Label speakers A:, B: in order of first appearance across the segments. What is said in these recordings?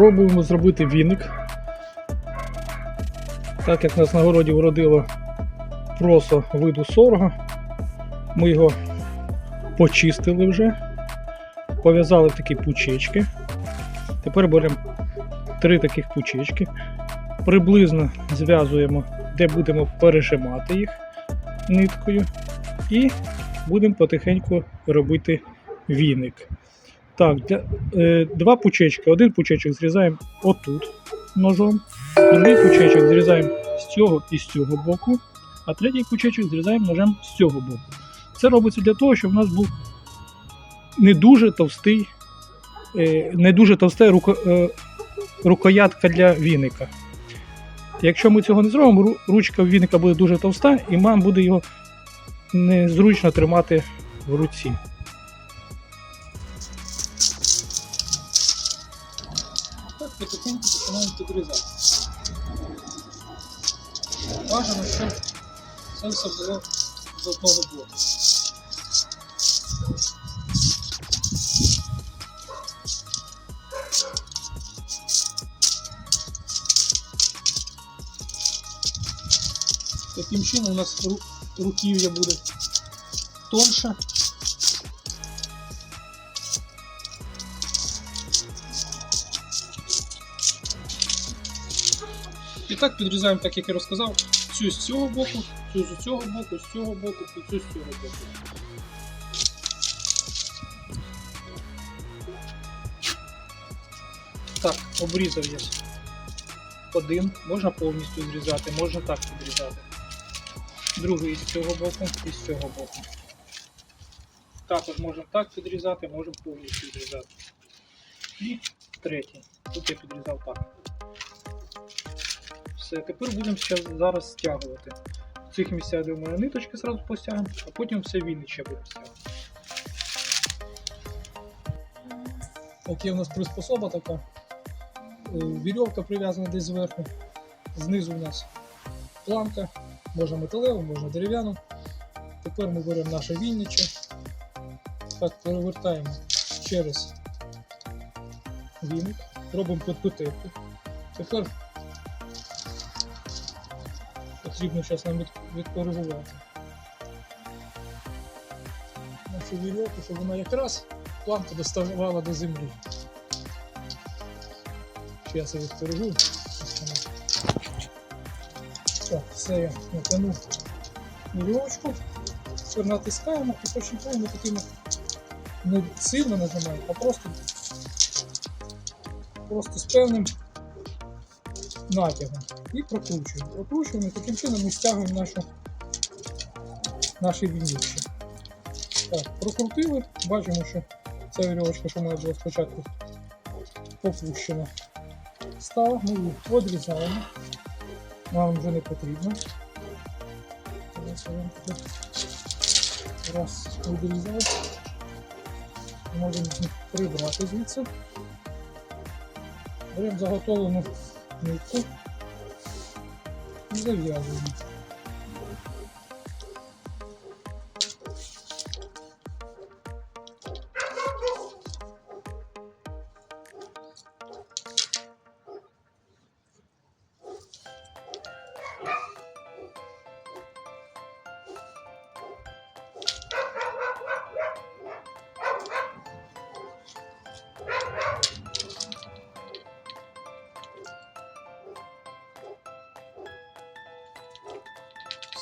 A: Пробуємо зробити віник. Так як нас на городі вродило просо виду сорга, ми його почистили вже, пов'язали такі пучечки. Тепер беремо три таких пучечки, приблизно зв'язуємо, де будемо пережимати їх ниткою, і будемо потихеньку робити віник. Так, для, е, два пучечки. Один пучечок зрізаємо отут ножом, другий пучечок зрізаємо з цього і з цього боку, а третій пучечок зрізаємо ножем з цього боку. Це робиться для того, щоб у нас був не дуже товстий, е, не дуже товста руко, е, рукоятка для віника. Якщо ми цього не зробимо, ручка віника буде дуже товста, і нам буде його незручно тримати в руці. потихеньку починаємо підрізати. Бажано, щоб це все було з одного боку. Таким чином у нас ру- руків'я буде тонше. І так підрізаємо, так як я розказав, цю з цього боку, цю з цього боку, з цього боку і цю з цього боку. Так, обрізав я один, можна повністю зрізати, можна так підрізати. Другий з цього боку і з цього боку. Також можемо так підрізати, можемо повністю відрізати. І третій. Тут я підрізав так. Все, тепер будемо зараз стягувати. В цих місцях, де в ниточки зразу постягнемо, а потім все вінниче будемо стягувати. Є у нас приспособа така. Е, Вірьовка прив'язана десь зверху. Знизу у нас планка, можна металеву, можна дерев'яну. Тепер ми беремо наше вінниче. Так, перевертаємо через віник, робимо підкотивку. Тепер потрібно зараз нам від, відкоригувати нашу вірьовку, щоб вона якраз планку доставала до землі. Зараз я відкоригую. Так, все я натягнув вірьовочку. Тепер натискаємо і почекаємо такими не сильно нажимаємо, а просто, просто з певним натягом. І прокручуємо. Прокручуємо таким чином ми стягуємо нашу, наші віннички. Так, прокрутили, бачимо, що ця вірьовочка, що має була спочатку попущена. Стала, ми її відрізаємо. Нам вже не потрібно. Раз відрізали. Можемо прибрати звідси. Беремо заготовлену нитку зав'язуємо.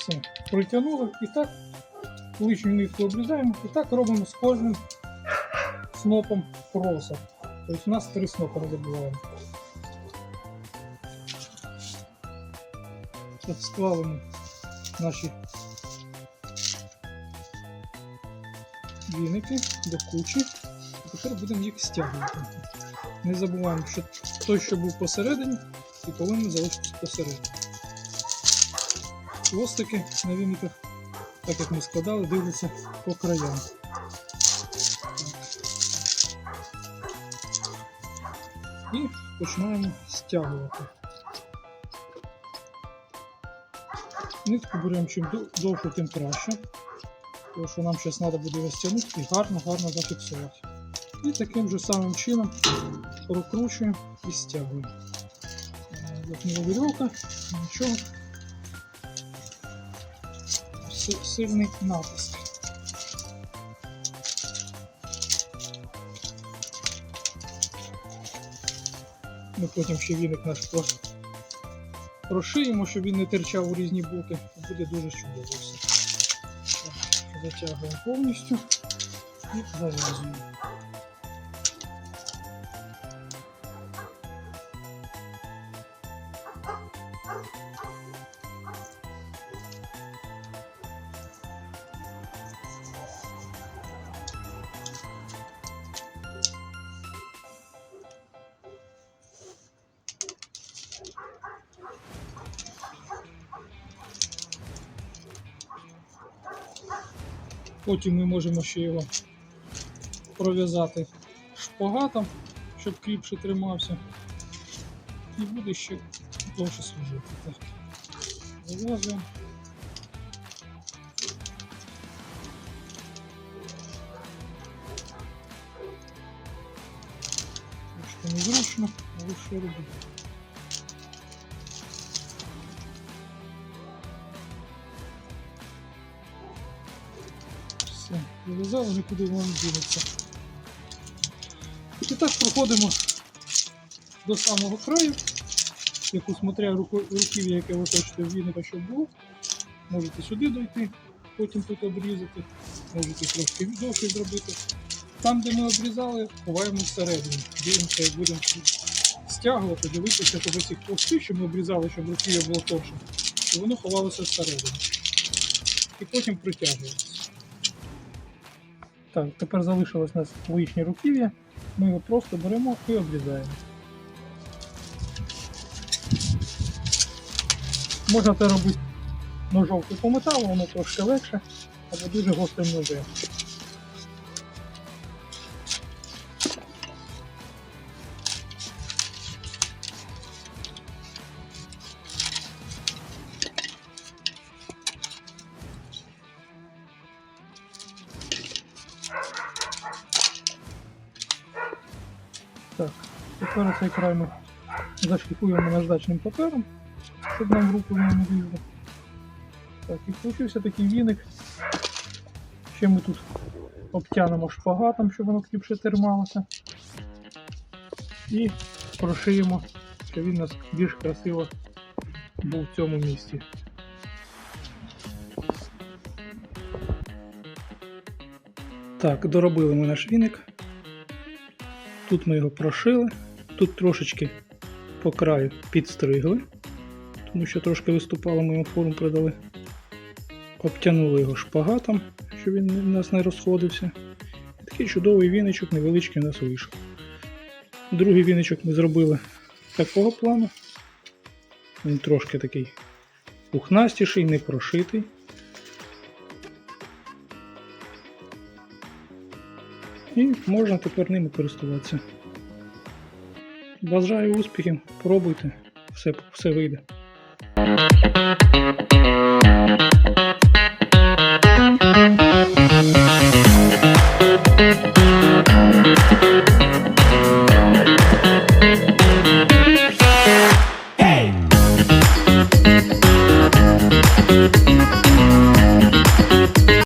A: Все, протягнули і так лишню нитку обрізаємо і так робимо з кожним снопом проса. Тобто у нас три снопа не забуваємо. Так, склали наші віники до кучі. І тепер будемо їх стягувати. Не забуваємо, що той, що був посередині, і повинен залишитися посередині. Хвостики на віниках, так як ми складали, дивляться по краям. І починаємо стягувати. Нитку беремо чим довше, тим краще. Тому що нам зараз треба буде розтягнути і гарно-гарно зафіксувати. І таким же самим чином прокручуємо і стягуємо. Як вірьовка, нічого. Си- Сильний натиск. Ми потім ще віник наш про- прошиємо, щоб він не терчав у різні боки. Буде дуже чудово все. Затягуємо повністю і зав'язуємо. Потім ми можемо ще його пров'язати шпагатом, щоб кріпше тримався. І буде ще довше служити. Так. Зав'язуємо. Незручно, але що робити? Все, зав'язали, нікуди воно не дінеться. І так проходимо до самого краю. Яку смотря руків'я, яке ви хочете віника, щоб було. Можете сюди дойти, потім тут обрізати, можете трошки довше зробити. Там, де ми обрізали, ховаємо всередину. Дивимося, як будемо стягувати, дивитися, щоб ці хвости, що ми обрізали, щоб руків'я було товще, щоб воно ховалося всередину. І потім притягується. Так, тепер залишилось у нас лишнє руків'я. Ми його просто беремо і обрізаємо. Можна це робити ножом по металу, воно трошки легше, або дуже гострим ножем. Так, тепер цей край ми зашліфуємо наждачним папером, щоб нам в руку не лізло. Так, і получився такий віник. Ще ми тут обтянемо шпагатом, щоб воно кріпше трималося. І прошиємо, щоб він у нас більш красиво був в цьому місці. Так, доробили ми наш віник. Тут ми його прошили, тут трошечки по краю підстригли, тому що трошки виступало, ми йому форму придали. Обтянули його шпагатом, щоб він у нас не розходився. І такий чудовий віничок невеличкий у нас вийшов. Другий віничок ми зробили такого плану. Він трошки такий пухнастіший, не прошитий. І можна тепер ними користуватися. Бажаю успіхів, пробуйте, все, все вийде.